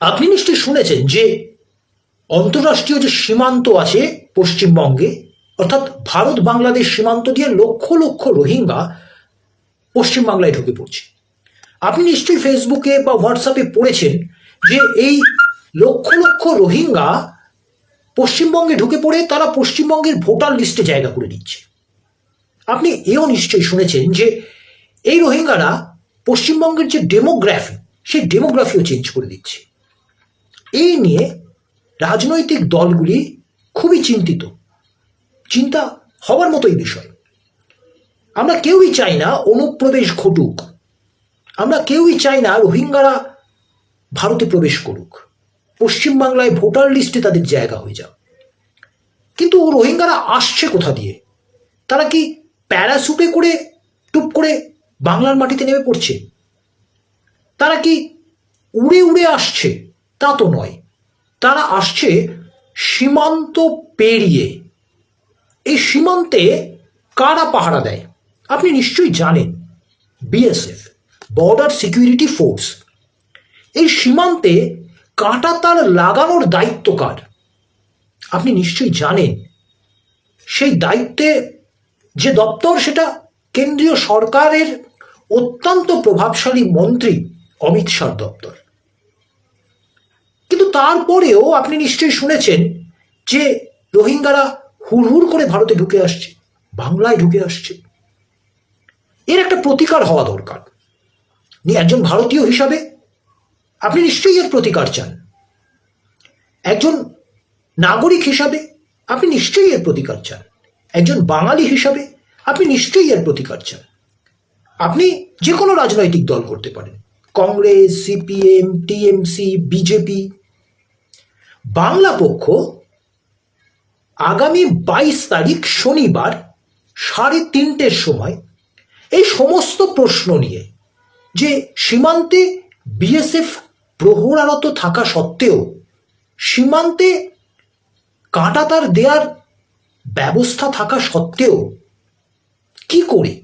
আপনি নিশ্চয়ই শুনেছেন যে অন্তর্রাষ্ট্রীয় যে সীমান্ত আছে পশ্চিমবঙ্গে, অর্থাৎ ভারত বাংলাদেশ সীমান্ত দিয়ে লক্ষ লক্ষ রোহিঙ্গা পশ্চিমবাংলায় ঢুকে পড়ছে। আপনি নিশ্চয়ই ফেসবুকে বা হোয়াটসঅ্যাপে পড়েছেন যে এই লক্ষ লক্ষ রোহিঙ্গা পশ্চিমবঙ্গে ঢুকে পড়ে তারা পশ্চিমবঙ্গের ভোটার লিস্টে জায়গা করে নিচ্ছে। আপনি এও নিশ্চয়ই শুনেছেন যে এই রোহিঙ্গারা পশ্চিমবঙ্গের যে ডেমোগ্রাফি, সেই ডেমোগ্রাফিও চেঞ্জ করে দিচ্ছে। এই নিয়ে রাজনৈতিক দলগুলি খুবই চিন্তিত। চিন্তা হওয়ার মতোই বিষয়। আমরা কেউই চাই না অনুপ্রবেশ ঘটুক। আমরা কেউই চাই না রোহিঙ্গারা ভারতে প্রবেশ করুক। পশ্চিমবাংলায় ভোটার লিস্টে তাদের জায়গা হয়ে যাক। কিন্তু রোহিঙ্গারা আসছে কোথা দিয়ে? তারা কি প্যারাসুটে করে, টুপ করে বাংলার মাটিতে নেমে পড়ছে? তারা কি উড়ে উড়ে আসছে? তা তো নয়। তারা আসছে সীমান্ত পেরিয়ে। এই সীমান্তে কারা পাহারা দেয়? আপনি নিশ্চয়ই জানেন বিএসএফ বর্ডার সিকিউরিটি ফোর্স এই সীমান্তে কাঁটা তার লাগানোর দায়িত্ব কার? আপনি নিশ্চয়ই জানেন, সেই দায়িত্বে যে দপ্তর, সেটা কেন্দ্রীয় সরকারের অত্যন্ত প্রভাবশালী মন্ত্রী অমিত শাহ দপ্তর। তারপরেও আপনি নিশ্চয়ই শুনেছেন যে রোহিঙ্গারা হুড়হুড় করে ভারতে ঢুকে আসছে, বাংলায় ঢুকে আসছে। এর একটা প্রতিকার হওয়া দরকার। একজন ভারতীয় হিসাবে আপনি নিশ্চয়ই এর প্রতিকার চান। একজন নাগরিক হিসাবে আপনি নিশ্চয়ই এর প্রতিকার চান। একজন বাঙালি হিসাবে আপনি নিশ্চয়ই এর প্রতিকার চান। আপনি যে কোনো রাজনৈতিক দল করতে পারেন। Congress, CPM, TMC, BJP Bangla পক্ষ আগামী বাইশ তারিখ শনিবার সাড়ে তিনটের সময় এই সমস্ত প্রশ্ন নিয়ে যে সীমান্তে বিএসএফ প্রহরারত থাকা সত্ত্বেও সীমান্তে কাঁটাতার দেওয়ার ব্যবস্থা থাকা সত্ত্বেও কি করে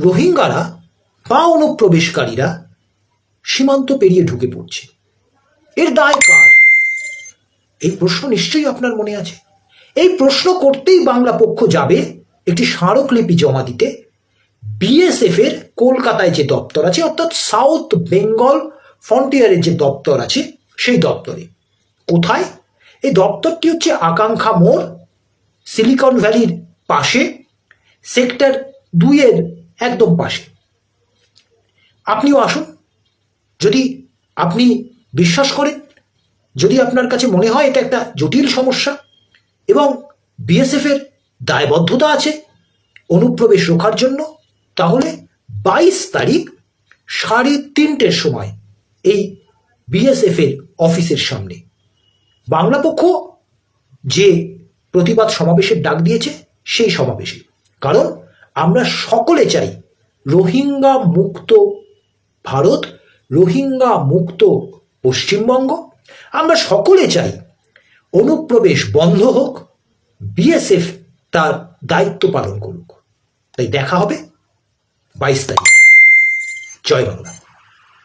রোহিঙ্গারা বা অনুপ্রবেশকারীরা সীমান্ত পেরিয়ে ঢুকে পড়ছে? এর দায় কার? এই প্রশ্ন নিশ্চয়ই আপনার মনে আছে? এই প্রশ্ন করতেই বাংলা পক্ষ যাবে একটি স্মারকলিপি জমা দিতে। বিএসএফ এর কলকাতায় যে দপ্তর আছে, অর্থাৎ সাউথ বেঙ্গল ফ্রন্টিয়ারের যে দপ্তর আছে, সেই দপ্তরে। কোথায়? এই দপ্তরটি হচ্ছে আকাঙ্ক্ষা মোড়, সিলিকন ভ্যালির পাশে, সেক্টর দুইয়ের একদম পাশে। আপনিও আসুন। যদি আপনি বিশ্বাস করেন যদি আপনার কাছে মনে হয় এটা একটা জটিল সমস্যা, এবং বিএসএফ এর দায়বদ্ধতা আছে অনুপ্রবেশ রোখার জন্য, তাহলে বাইশ তারিখ সাড়ে তিনটের সময় এই বিএসএফ এর অফিসের সামনে। বাংলা পক্ষ যে প্রতিবাদ সমাবেশের ডাক দিয়েছে, সেই সমাবেশে। কারণ আমরা সকলে চাই রোহিঙ্গা মুক্ত ভারত, রোহিঙ্গা মুক্ত পশ্চিমবঙ্গ আমরা সকলে চাই অনুপ্রবেশ বন্ধ হোক, বিএসএফ তার দায়িত্ব পালন করুক। তাই দেখা হবে বাইশ তারিখ। জয় বাংলা।